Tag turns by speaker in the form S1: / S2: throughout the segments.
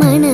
S1: மன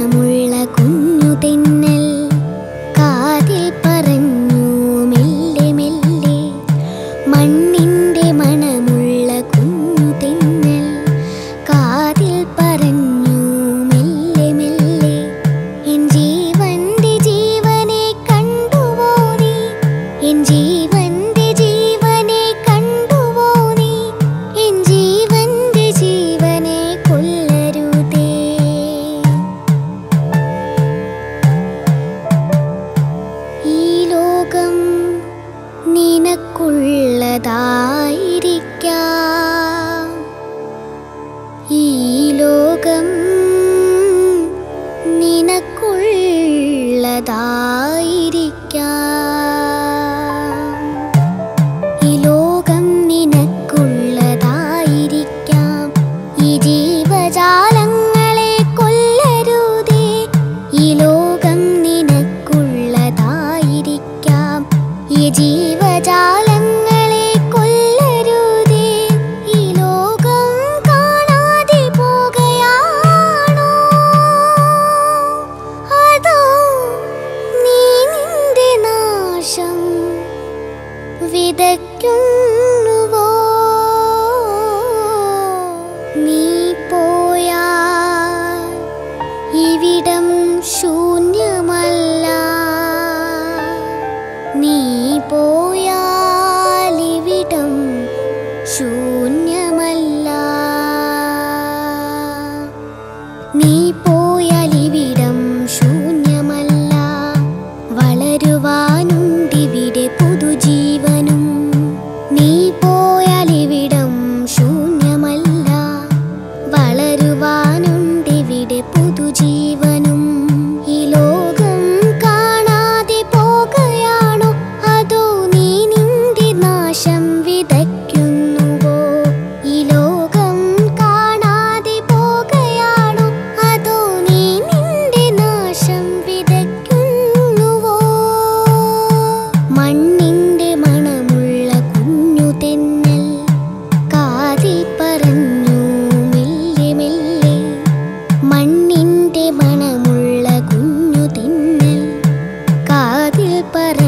S1: നിനക്കുള്ളതായിരിക്കാം ഈ ലോകം നിനക്കുള്ളതായിരിക്കാം. ഈ ജീവജാലങ്ങളെ ഈ ലോകം നിനക്കുള്ളതായിരിക്കാം. ഈ ജീവ നീ പോയാ ശൂന്യമല്ല. നീ പോയ पर